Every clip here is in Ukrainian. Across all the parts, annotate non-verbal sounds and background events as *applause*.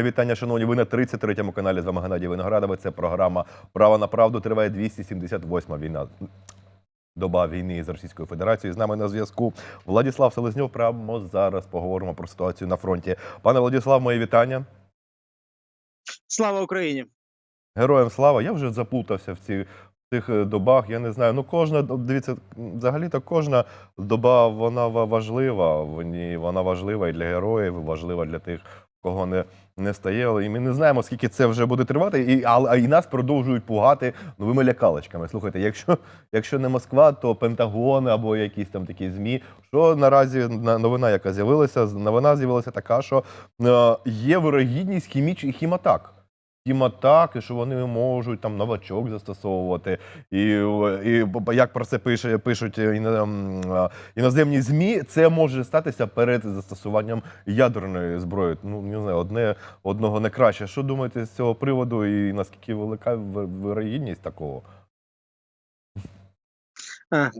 Мої вітання, шановні. Ви на 33-му каналі з вами Геннадій Виноградове. Це програма Право на правду триває 278-ма війна. Доба війни з Російською Федерацією. З нами на зв'язку Владислав Селезньов. Прямо зараз поговоримо про ситуацію на фронті. Пане Владислав, мої вітання. Слава Україні! Героям слава. Я вже заплутався в ці в цих е, добах. Я не знаю. Ну, кожна дивіться, взагалі-то кожна доба вона важлива. Вона важлива і для героїв, і важлива для тих, кого не, не стає. І ми не знаємо, скільки це вже буде тривати. І, а, і нас продовжують пугати новими лякалочками. Слухайте, якщо, якщо не Москва, то Пентагон або якісь там такі ЗМІ. Що наразі новина, яка з'явилася, новина з'явилася така, що е, є вирогідність хіміч, хіматак хіматаки, що вони можуть там новачок застосовувати. І, і як про це пише, пишуть іно- іноземні ЗМІ, це може статися перед застосуванням ядерної зброї. Ну, не знаю, одне одного не краще. Що думаєте з цього приводу і наскільки велика ви- вирогідність такого?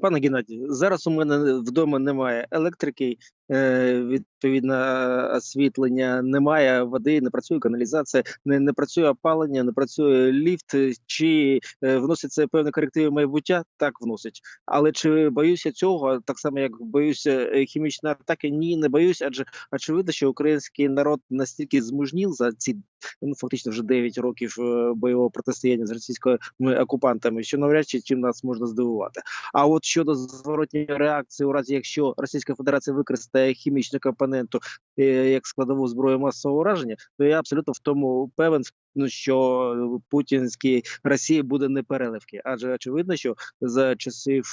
Пане Геннадію, зараз у мене вдома немає електрики, е, відповідно, е, освітлення немає, води, не працює каналізація, не, не працює опалення, не працює ліфт. Чи е, вносить це певні корективи майбуття? Так вносить. Але чи боюся цього, так само як боюся е, хімічної атаки? Ні, не боюсь, адже очевидно, що український народ настільки змужнів за ці ну фактично вже 9 років е, бойового протистояння з російськими окупантами, що навряд чи чим нас можна здивувати. А от щодо зворотньої реакції, у разі якщо Російська Федерація використає хімічну компоненту е, як складову зброю масового ураження, то я абсолютно в тому певен. Ну що путінській Росії буде непереливки, адже очевидно, що за часів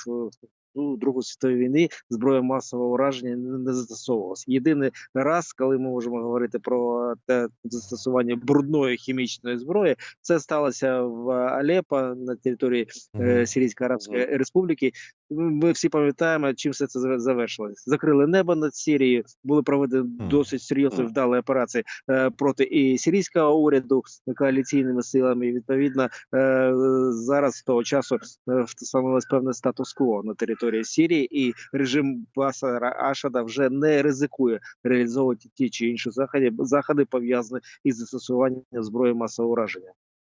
ну, Другої світової війни зброя масового ураження не застосовувалася. Єдиний раз, коли ми можемо говорити про те застосування брудної хімічної зброї, це сталося в Алеппо на території е, Сирійської Арабської Республіки. Ми всі пам'ятаємо, чим все це завершилось. Закрили небо над Сірією, були проведені досить серйозні вдалі операції е, проти і сирійського уряду коаліційними силами. І, відповідно, е, зараз з того часу е, встановилось певне статус-кво на території Сірії, і режим Басара Ашада вже не ризикує реалізовувати ті чи інші заходи, заходи пов'язані із застосуванням зброї масового ураження.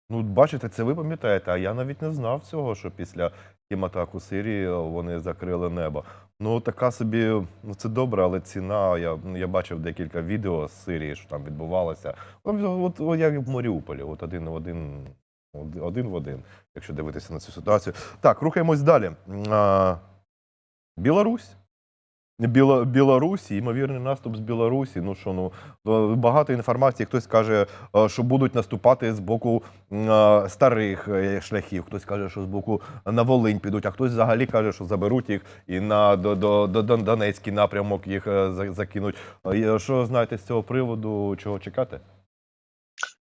Ну, бачите, це ви пам'ятаєте, а я навіть не знав цього, що після хіматаку Сирії вони закрили небо. Ну, така собі, ну це добре, але ціна. Я, я бачив декілька відео з Сирії, що там відбувалося. От, от, от як в Маріуполі, от один в один, один в один, якщо дивитися на цю ситуацію. Так, рухаємось далі. Білорусь. Біло, Білорусі, ймовірний наступ з Білорусі. Ну що, ну е, багато інформації. Хтось каже, е, що будуть наступати з боку е, старих шляхів. Хтось каже, що з боку на Волинь підуть, а хтось взагалі каже, що заберуть їх і на до, до, до Донецький напрямок їх закинуть. Що знаєте з цього приводу? Чого чекати?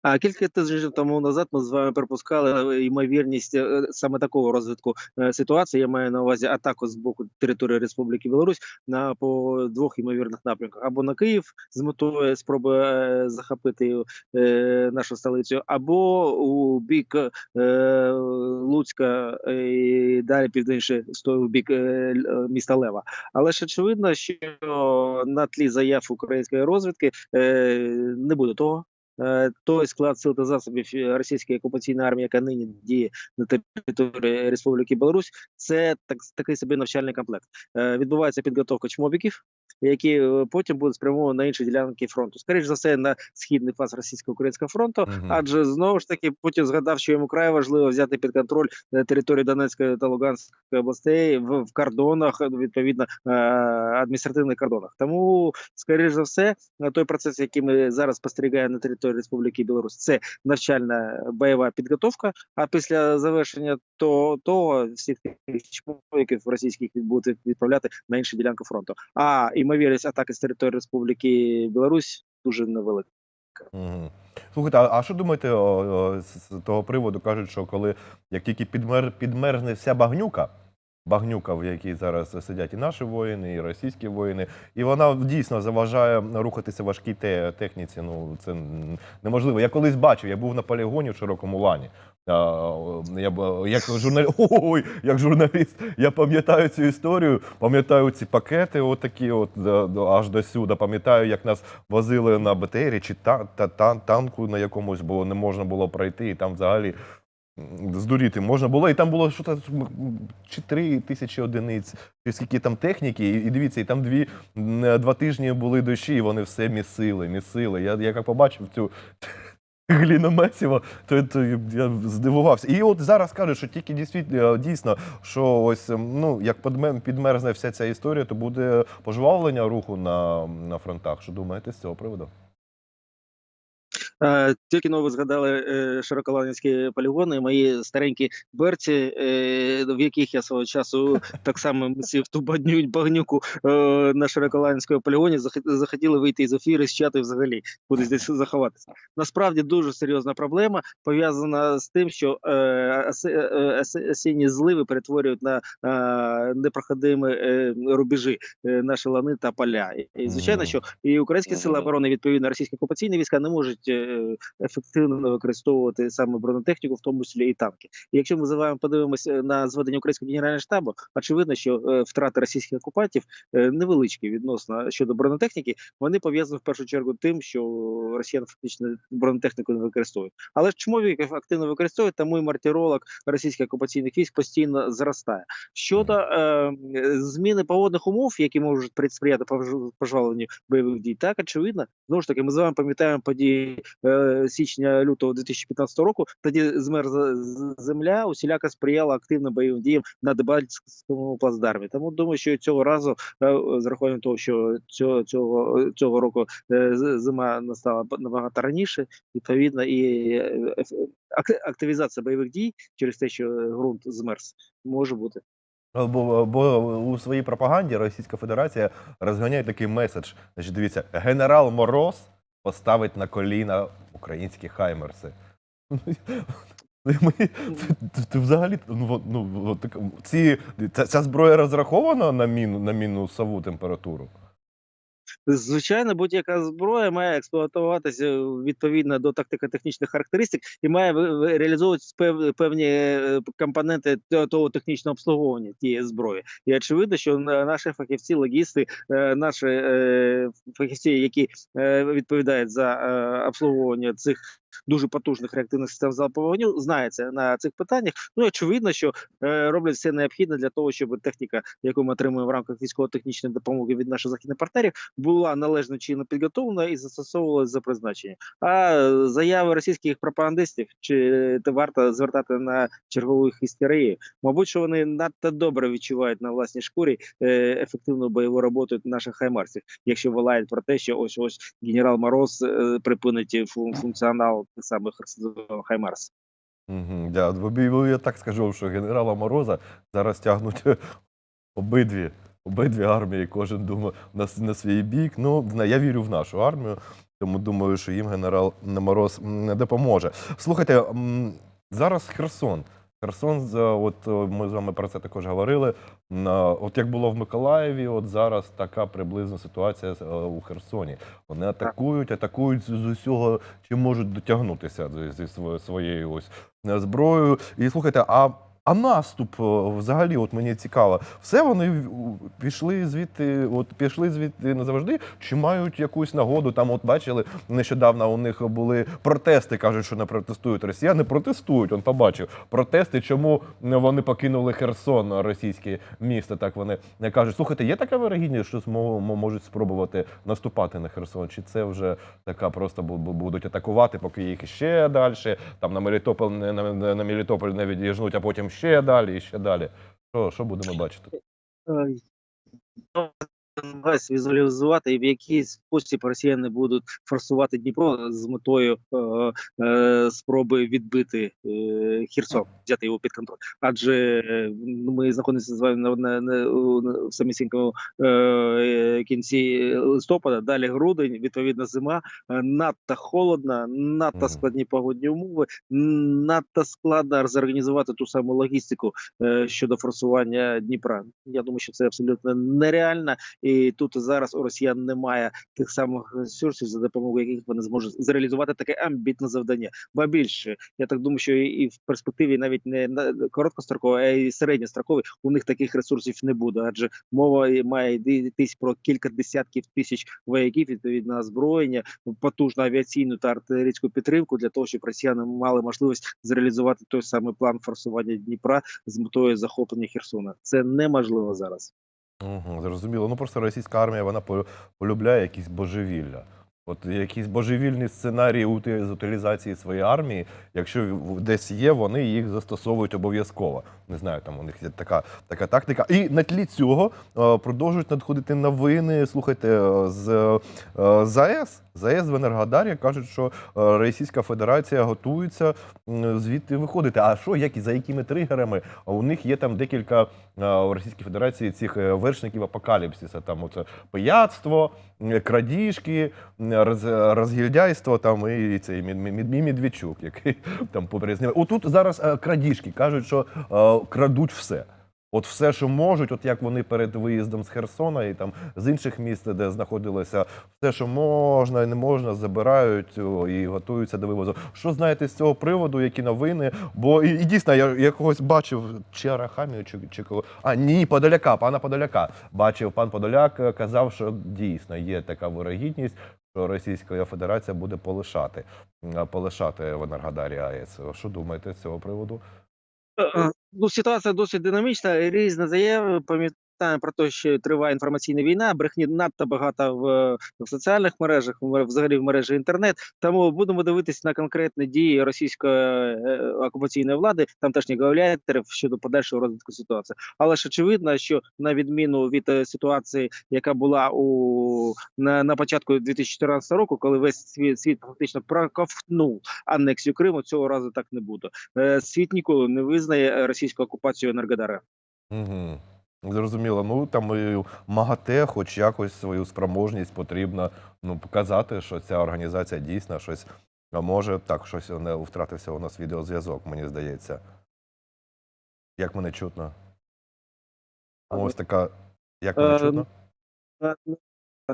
А кілька тижнів тому назад ми з вами припускали е, ймовірність е, саме такого розвитку е, ситуації. Я маю на увазі атаку з боку території Республіки Білорусь на по двох ймовірних напрямках: або на Київ з метою спроби захопити е, нашу столицю, або у бік е, Луцька і далі південніше сто- в бік е, міста Лева. Але ж очевидно, що на тлі заяв української розвідки е, не буде того. Е, той склад сил та засобів е, російської окупаційної армії, яка нині діє на території Республіки Білорусь, це так такий собі навчальний комплект. Е, Відбувається підготовка чмобіків, які е, потім будуть спрямовані на інші ділянки фронту. Скоріше за все, на східний фаз російсько-українського фронту, адже знову ж таки Путін згадав, що йому край важливо взяти під контроль е, територію Донецької та Луганської областей в, в кордонах, е, відповідно адміністративних кордонах. Тому, скоріш за все, той процес, який ми зараз спостерігаємо на території Республіки Білорусь, це навчальна бойова підготовка. А після завершення то того всіх тих чмовиків російських будуть відправляти на інші ділянки фронту. А ймовірність атаки з території Республіки Білорусь дуже невелика. Угу. Слухайте, а, а що думаєте о, о, з того приводу? Кажуть, що коли як тільки підмер, підмерзне вся багнюка, багнюка, в якій зараз сидять і наші воїни, і російські воїни. І вона дійсно заважає рухатися важкій техніці. Ну це неможливо. Я колись бачив, я був на полігоні в широкому лані. Я як журналі... *laughs* Ой, як журналіст, я пам'ятаю цю історію, пам'ятаю ці пакети, отакі, от аж до сюди. Пам'ятаю, як нас возили на БТРі чи та, та, та- танку на якомусь, бо не можна було пройти, і там взагалі здуріти можна було. І там було що чи три тисячі одиниць, чи скільки там техніки, і, дивіться, і там дві м, два тижні були дощі, і вони все місили, місили. Я, як побачив цю. *laughs* Гліна Месіва, то, то я здивувався. І от зараз кажуть, що тільки дійсно, дійсно, що ось ну як підмерзне вся ця історія, то буде пожвавлення руху на, на фронтах. Що думаєте з цього приводу? Тільки но ви згадали е, широколанівські полігони, мої старенькі берці, е, в яких я свого часу *laughs* так само місів ту багню, багнюку е, на широколанівському полігоні, зах- захотіли вийти із ефіру, з чати взагалі, кудись десь заховатися. Насправді дуже серйозна проблема пов'язана з тим, що осінні зливи перетворюють на непроходимі рубежі наші лани та поля. І, І, звичайно, що і українські сили оборони, відповідно, російські окупаційні війська не можуть ефективно використовувати саме бронетехніку, в тому числі і танки. І якщо ми заваємо подивимося на зведення українського генерального штабу, очевидно, що е, втрати російських окупантів е, невеличкі відносно щодо бронетехніки. Вони пов'язані в першу чергу тим, що росіяни фактично бронетехніку не використовують. Але ж чому їх активно використовують, тому і мартіролог російських окупаційних військ постійно зростає. Щодо е, зміни погодних умов, які можуть сприяти пож- пожваленню бойових дій, так очевидно, знову ж таки, ми з вами пам'ятаємо події е, січня лютого 2015 року. Тоді змерзла земля, усіляко сприяла активним бойовим діям на Дебальському плацдармі. Тому думаю, що цього разу, е, з рахуванням того, що цього цього цього року е, зима настала набагато раніше, відповідно, і е, активізація бойових дій через те, що ґрунт змерз, може бути. Бо, бо у своїй пропаганді Російська Федерація розганяє такий меседж. Значить, дивіться, генерал Мороз поставить на коліна українські хаймерси. *laughs* Ну, ти- ти взагалі ну, ну, ці, ця, ця зброя розрахована на міну на мінусову температуру. Звичайно, будь-яка зброя має експлуатуватися відповідно до тактико-технічних характеристик і має реалізовуватися певні е, компоненти того технічного обслуговування тієї зброї. І очевидно, що на- наші фахівці, логісти, е, наші е, фахівці, які е, відповідають за е, обслуговування цих дуже потужних реактивних систем залпового вогню, знаються на цих питаннях. Ну очевидно, що е, роблять все необхідне для того, щоб техніка, яку ми отримуємо в рамках військово-технічної допомоги від наших західних партнерів, була належно чинно підготовлена і застосовувалася за призначенням. А заяви російських пропагандистів чи варто звертати на чергову істерію? Мабуть, що вони надто добре відчувають на власній шкурі е, ефективну бойову роботу наших хаймарсів, якщо волають про те, що ось ось генерал Мороз е, припинить фун- функціонал тих самих Хаймерс. Угу, да. Я так скажу, що генерала Мороза зараз тягнуть *laughs* обидві, обидві армії, кожен думає на, на свій бік. Ну, я вірю в нашу армію, тому думаю, що їм генерал Мороз не допоможе. Слухайте, зараз Херсон. Херсон, за- от е, ми з вами про це також говорили. От як було в Миколаєві, от зараз така приблизна ситуація е, у Херсоні. Вони атакують, атакують з усього, чи можуть дотягнутися зі- своєю ось е, зброєю. І слухайте, а, а наступ е, взагалі, от мені цікаво, все вони пішли звідти, от пішли звідти назавжди, чи мають якусь нагоду? Там, от бачили, нещодавно у них були протести, кажуть, що не протестують росіяни. Протестують, он побачив протести, чому вони покинули Херсон, російське місто. Так вони кажуть, слухайте, є така вирогідність, що можуть спробувати наступати на Херсон? Чи це вже така просто бу- бу- будуть атакувати, поки їх ще далі, там на Мелітополь не на, Мелітополь не від'їжджнуть, а потім ще далі і ще далі. Що, що будемо бачити? Ну, візуалізувати, в який спосіб росіяни будуть форсувати Дніпро з метою е, е, спроби відбити е, Херсон, взяти його під контроль. Адже е, ну, ми знаходимося з вами на, на, на, в самісінькому е, кінці листопада, далі грудень, відповідно, зима, е, надто холодно, надто складні погодні умови, надто складно зорганізувати ту саму логістику е, щодо форсування Дніпра. Я думаю, що це абсолютно нереально, і тут зараз у росіян немає тих самих ресурсів, за допомогою яких вони зможуть зреалізувати таке амбітне завдання. Ба більше, я так думаю, що і в перспективі навіть не на короткостроковій, а й середньостроковій у них таких ресурсів не буде, адже мова має йтись про кілька десятків тисяч вояків, відповідно озброєння, потужну авіаційну та артилерійську підтримку для того, щоб росіяни мали можливість зреалізувати той самий план форсування Дніпра з метою захоплення Херсона. Це неможливо зараз. Угу, зрозуміло. Ну просто російська армія вона по- полюбляє якісь божевілля. От якісь божевільні сценарії з утилізації своєї армії, якщо десь є, вони їх застосовують обов'язково. Не знаю, там у них є така, така тактика. І на тлі цього е, продовжують надходити новини. Слухайте, е, з е, ЗАЕС. ЗАЕС в Енергодарі кажуть, що Російська Федерація готується звідти виходити. А що, як і за якими тригерами? У них є там декілька у Російській Федерації цих вершників апокаліпсиса. Там оце пияцтво, крадіжки, роз, розгільдяйство там і цей Мід- Медведчук, який *laughs* там попризняв. Отут зараз е, крадіжки кажуть, що е, крадуть все. От все, що можуть, от як вони перед виїздом з Херсона і там з інших міст, де знаходилися, все, що можна і не можна, забирають і готуються до вивозу. Що знаєте з цього приводу? Які новини? Бо і, і дійсно я, я когось бачив чи Арахамію, чи, чи кого. А ні, Подоляка, пана Подоляка. Бачив пан Подоляк, е, казав, що дійсно є така вирогідність. Що Російська Федерація буде полишати, полишати в Енергодарі АЕС. Що думаєте з цього приводу? Е, Ну, ситуація досить динамічна. Різні заяви. Пам'ятаємо про те, що триває інформаційна війна. Брехні надто багато в, в соціальних мережах, взагалі в мережі інтернет. Тому будемо дивитися на конкретні дії російської е, окупаційної влади, тамтешніх гауляйтерів щодо подальшого розвитку ситуації. Але ж очевидно, що на відміну від е, ситуації, яка була у на, на початку 2014 року, коли весь світ, світ фактично проковтнув анексію Криму, цього разу так не буде. Е, світ ніколи не визнає російську окупацію Енергодара. Угу. Зрозуміло. Ну там і МАГАТЕ, хоч якось свою спроможність потрібно ну, показати, що ця організація дійсно щось може. Так, щось не втратився у нас відеозв'язок, мені здається. Як мене чутно? Ось така. Як мене Е, чутно? Е, ну,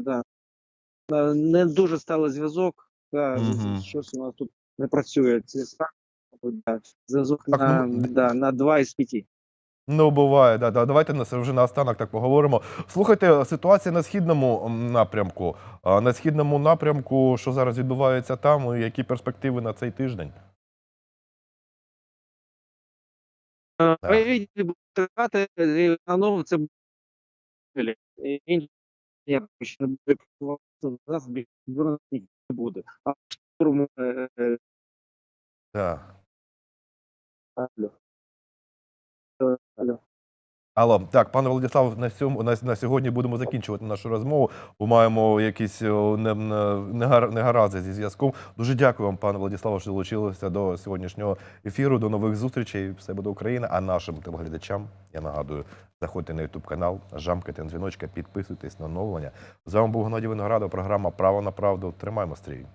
да. Е, Не дуже стало зв'язок. Щось у нас тут не працює. Зв'язок на, ну, на 2 із 5. Ну, буває, да, да. Давайте на вже наостанок так поговоримо. Слухайте, ситуація на східному напрямку. На східному напрямку, що зараз відбувається там, і які перспективи на цей тиждень? На це буде. А е, Так. Алло. Алло. Так, пане Владислав, на сьому на, на сьогодні будемо закінчувати нашу розмову, бо маємо якісь о, не, не, зі зв'язком. Дуже дякую вам, пане Владиславе, що долучилися до сьогоднішнього ефіру. До нових зустрічей. Все буде Україна. А нашим телеглядачам я нагадую, заходьте на Ютуб канал, жамкайте на дзвіночка, підписуйтесь на оновлення. З вами був Геннадій Виноградов, програма Право на правду. Тримаємо стрій.